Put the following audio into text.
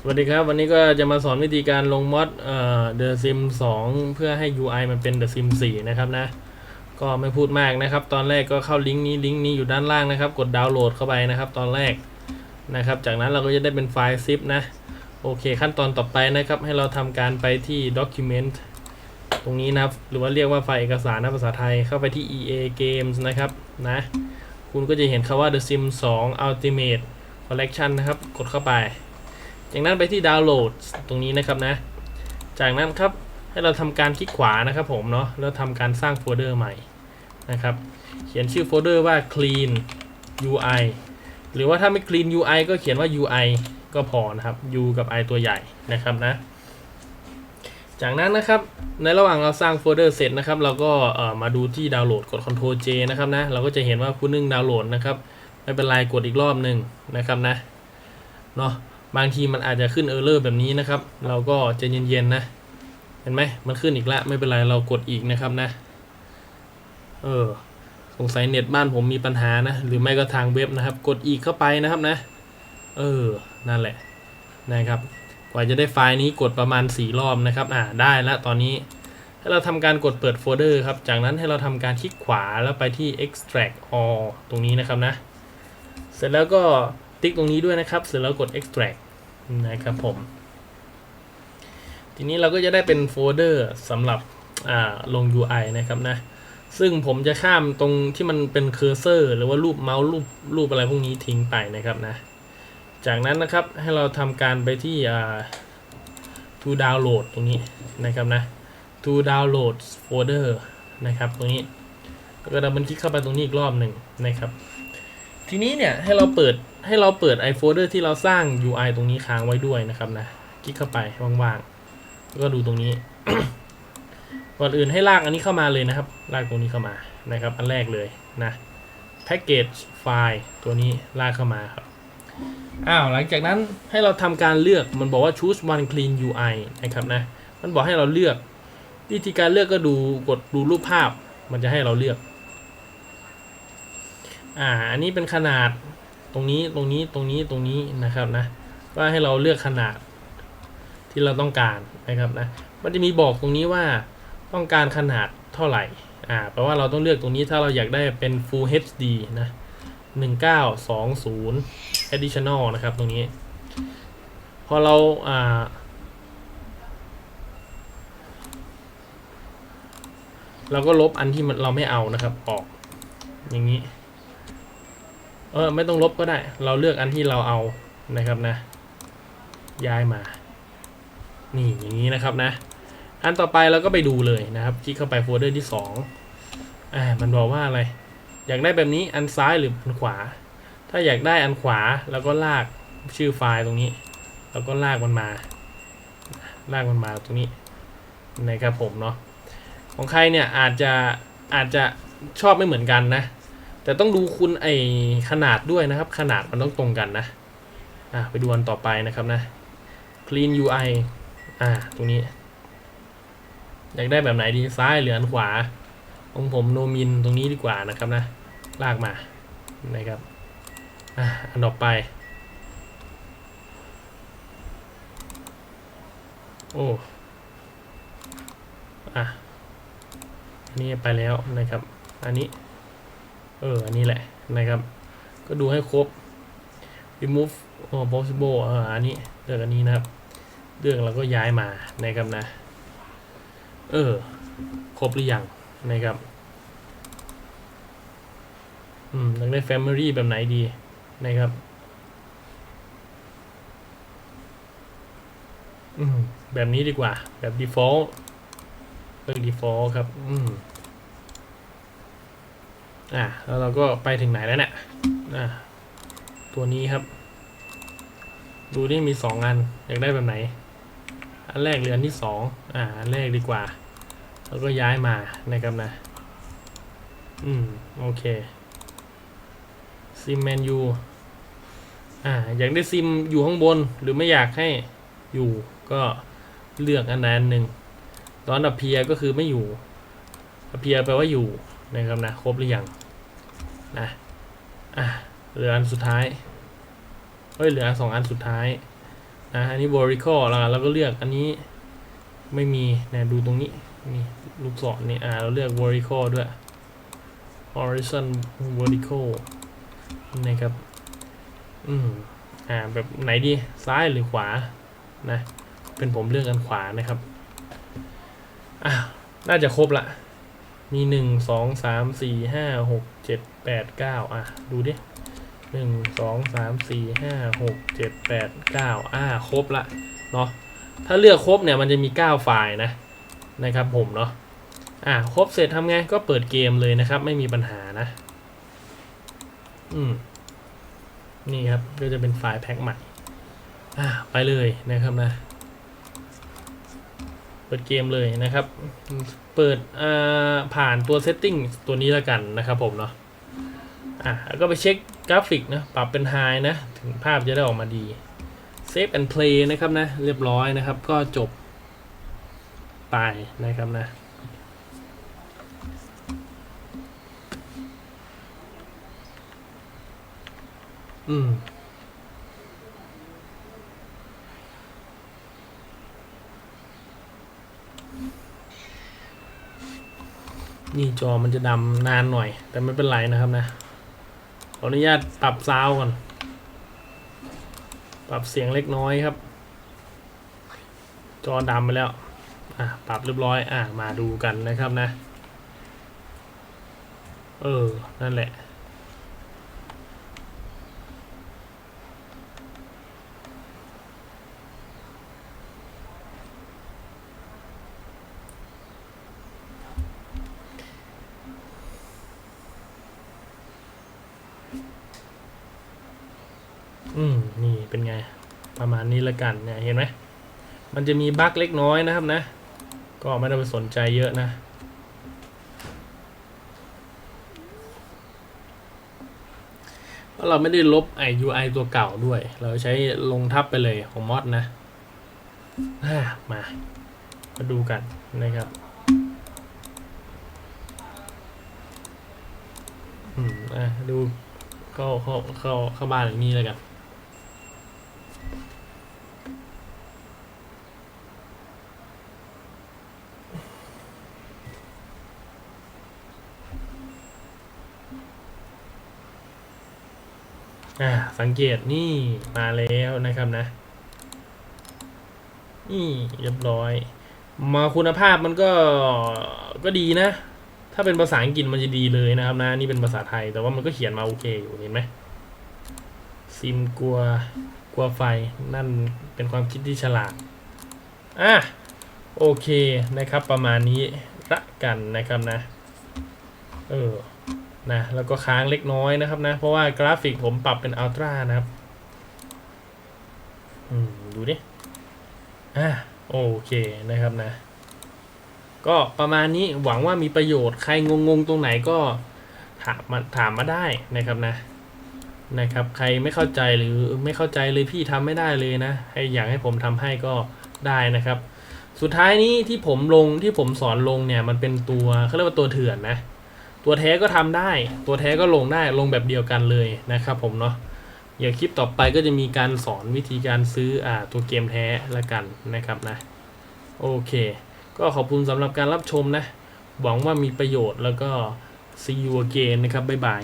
สวัสดีครับ วันนี้ก็จะมาสอนวิธีการลงมอดเอ่อ The Sim 2 เพื่อให้ UI มันเป็น The Sim 4 นะครับนะ ก็ไม่พูดมากนะครับ ตอนแรกก็เข้าลิงก์นี้ลิงก์นี้อยู่ด้านล่างนะครับ กดดาวน์โหลดเข้าไปนะครับ ตอนแรกนะครับ จากนั้นเราก็จะได้เป็นไฟล์ zip นะ โอเค ขั้นตอนต่อไปนะครับ ให้เราทำการไปที่ document ตรงนี้นะครับ หรือว่าเรียกว่าไฟล์เอกสารนะภาษาไทย เข้าไปที่ EA Games นะครับนะ คุณก็จะเห็นคำว่า The Sim 2 Ultimate Collection นะครับ กดเข้าไป จากนั้นไปที่ดาวน์โหลดตรงนี้นะครับนะ จากนั้นครับให้เราทำการคลิกขวานะครับผมเนาะแล้วทำการสร้างโฟลเดอร์ใหม่นะครับ เขียนชื่อโฟลเดอร์ว่า clean UI หรือว่าถ้าไม่ clean UI ก็เขียนว่า UI ก็พอนะครับ U กับ I ตัวใหญ่นะครับนะ จากนั้นนะครับในระหว่างเราสร้างโฟลเดอร์เสร็จนะครับ เราก็มาดูที่ดาวน์โหลดกด Ctrl J นะครับนะ เราก็จะเห็นว่าคุณนึ่งดาวน์โหลดนะครับ ไม่เป็นไรกดอีกรอบหนึ่งนะครับนะเนาะ บางทีมันอาจจะขึ้นเออร์เลอร์แบบนี้นะครับ เราก็จะเย็นๆนะ เห็นไหมมันขึ้นอีกแล้วไม่เป็นไรเรากดอีกนะครับนะ เออ สงสัยเน็ตบ้านผมมีปัญหานะ หรือไม่ก็ทางเว็บนะครับ กดอีกเข้าไปนะครับนะ เออ นั่นแหละนะครับ กว่าจะได้ไฟล์นี้กดประมาณ 4 รอบนะครับ อ่า ได้แล้วตอนนี้ ให้เราทำการกดเปิดโฟลเดอร์ครับ จากนั้นให้เราทำการคลิกขวาแล้วไปที่ extract all ตรงนี้นะครับนะ เสร็จแล้วก็ ติ๊กตรงนี้ด้วยนะครับ เสร็จแล้วกด extract นะครับผม ทีนี้เราก็จะได้เป็นโฟลเดอร์สำหรับลง UI นะครับนะ ซึ่งผมจะข้ามตรงที่มันเป็นเคอร์เซอร์ หรือว่ารูปเมาส์รูปรูปอะไรพวกนี้ทิ้งไปนะครับนะ จากนั้นนะครับให้เราทำการไปที่ to download ตรงนี้นะครับนะ to download folder นะครับตรงนี้ ก็ดับเบิลคลิกเข้าไปตรงนี้อีกรอบหนึ่งนะครับ ทีนี้เนี่ยให้เราเปิดให้เราเปิดไอโฟลเดอร์ที่เราสร้าง UI ตรงนี้ค้างไว้ด้วยนะครับนะ คลิกเข้าไปว่างๆแล้วก็ดูตรงนี้ ก่อนอื่นให้ลากอันนี้เข้ามาเลยนะครับ ลากตรงนี้เข้ามานะครับ อันแรกเลยนะ package file ตัวนี้ลากเข้ามาครับอ้าวหลังจากนั้นให้เราทำการเลือกมันบอกว่า choose one clean UI นะครับนะ มันบอกให้เราเลือก วิธีการเลือกก็ดูกดดูรูปภาพ มันจะให้เราเลือก อ่า อันนี้เป็นขนาดตรงนี้ตรงนี้ตรงนี้ตรงนี้นะครับนะ ว่าให้เราเลือกขนาดที่เราต้องการนะครับนะ มันจะมีบอกตรงนี้ว่าต้องการขนาดเท่าไหร่ อ่า แปลว่าเราต้องเลือกตรงนี้ถ้าเราอยากได้เป็น Full HD นะ 1920 additional นะครับตรงนี้ พอเรา อ่าเราก็ลบอันที่มันเราไม่เอานะครับ ออก อย่างนี้ เออไม่ต้องลบก็ได้ เราเลือกอันที่เราเอานะครับนะ ย้ายมา นี่อย่างนี้นะครับนะ อันต่อไปเราก็ไปดูเลยนะครับ คลิกเข้าไปโฟลเดอร์ที่2อ่ามันบอกว่าอะไร อยากได้แบบนี้อันซ้ายหรืออันขวา ถ้าอยากได้อันขวาแล้วก็ลากชื่อไฟล์ตรงนี้แล้วก็ลากมันมา ลากมันมาตรงนี้นะครับผมเนาะของใครเนี่ยอาจจะอาจจะชอบไม่เหมือนกันนะ แต่ต้องดูคุณไอขนาดด้วยนะครับ ขนาดมันต้องตรงกันนะอะไปดูอันต่อไปนะครับนะ clean UI อ่าตรงนี้ อยากได้แบบไหนดีซ้ายหรืออันขวา ของผมโนมินตรงนี้ดีกว่านะครับนะ ลากมานะครับอะอันต่อไป โอ้อะอันนี้ไปแล้วนะครับ อันนี้ เออ อันนี้แหละนะครับ ก็ดูให้ครบ remove possible เอออันนี้เลือกอันนี้นะครับ เลือกแล้วก็ย้ายมานะครับนะ เออ ครบหรือยังนะครับ อืมอยากได้ family แบบไหนดีนะครับ อืม แบบนี้ดีกว่า แบบ default เลือก default ครับ อืม อะแล้วเราก็ไปถึงไหนแล้วเนี่ยอะตัวนี้ครับ ดูนี่มีสองอันอยากได้แบบไหน อันแรกหรืออันที่สองอ่าอันแรกดีกว่า แล้วก็ย้ายมานะครับนะ อืมโอเคซิมแมนยูอ่าอยากได้ซิมอยู่ข้างบนหรือไม่อยากให้อยู่ก็เลือกอันใดอันหนึ่งตอนดับเพียก็คือไม่อยู่ดับเพียแปลว่าอยู่ นะครับนะครบหรือยังนะอะเหลืออันสุดท้ายเฮ้ยเหลือสองอันสุดท้ายนะอันนี้ vertical แล้วเราก็เลือกอันนี้ไม่มีนะดูตรงนี้นี่ลูกศรนี่อ่าเราเลือก vertical ด้วย horizon vertical นะครับ อืมอ่าแบบไหนดีซ้ายหรือขวานะเป็นผมเลือกกันขวานะครับอ่าน่าจะครบละ มีหนึ่งสองสามสี่ห้าหกเจ็ดแปดเก้าอะ ดูดิหนึ่งสองสามสี่ห้าหกเจ็ดแปดเก้าอ่าครบละเนาะถ้าเลือกครบเนี่ยมันจะมีเก้าไฟล์นะนะครับผมเนาะอ่าครบเสร็จทำไงก็เปิดเกมเลยนะครับ ไม่มีปัญหานะ อืมนี่ครับก็จะเป็นไฟล์แพ็คใหม่อ่าไปเลยนะครับนะ เปิดเกมเลยนะครับ เปิดผ่านตัว setting ตัวนี้แล้วกันนะครับผมเนาะอะแล้วก็ไปเช็คกราฟิกนะปรับเป็น high นะ ถึงภาพจะได้ออกมาดี save and play นะครับนะ เรียบร้อยนะครับ ก็จบไปนะครับนะอืม นี่จอมันจะดำนานหน่อย แต่ไม่เป็นไรนะครับนะ ขออนุญาตปรับซาวก่อน ปรับเสียงเล็กน้อยครับ จอดำไปแล้ว อะ ปรับเรียบร้อย อะ มาดูกันนะครับนะ เออ นั่นแหละ อืมนี่เป็นไง ประมาณนี้ละกันเนี่ยเห็นไหมมันจะมีบั๊กเล็กน้อยนะครับนะ ก็ไม่ต้องไปสนใจเยอะนะเพราะเราไม่ได้ลบไอ UI ตัวเก่าด้วย เราใช้ลงทับไปเลยของมอดนะามา มาดูกันนะครับอืมอะดูเข้าเข้าเข้าเข้าบ้านอย่างนี้เลยกัน อ่าสังเกตนี่มาแล้วนะครับนะ นี่เรียบร้อย มาคุณภาพมันก็ก็ดีนะ ถ้าเป็นภาษาอังกฤษมันจะดีเลยนะครับนะ นี่เป็นภาษาไทย แต่ว่ามันก็เขียนมาโอเคอยู่เห็นไหมซิมกลัวกลัวไฟนั่นเป็นความคิดที่ฉลาดอะโอเคนะครับประมาณนี้ละกันนะครับนะ เออ นะแล้วก็ค้างเล็กน้อยนะครับนะ เพราะว่ากราฟิกผมปรับเป็นอัลตร้านะครับอืมดูดิอะโอเคนะครับนะ ก็ประมาณนี้หวังว่ามีประโยชน์ใครงงงๆตรงไหนก็ถามมาถามมาได้นะครับนะนะครับ ใครไม่เข้าใจหรือไม่เข้าใจเลยพี่ทำไม่ได้เลยนะให้อยากให้ผมทำให้ก็ได้นะครับ สุดท้ายนี้ที่ผมลงที่ผมสอนลงเนี่ยมันเป็นตัวเขาเรียกว่าตัวเถื่อนนะ ตัวแท้ก็ทำได้ ตัวแท้ก็ลงได้ลงแบบเดียวกันเลยนะครับผมเนาะเดี๋ยวคลิปต่อไปก็จะมีการสอนวิธีการซื้ออ่าตัวเกมแท้ละกันนะครับนะโอเค ก็ขอบคุณสำหรับการรับชมนะ หวังว่ามีประโยชน์แล้วก็ see you again นะครับบ๊ายบาย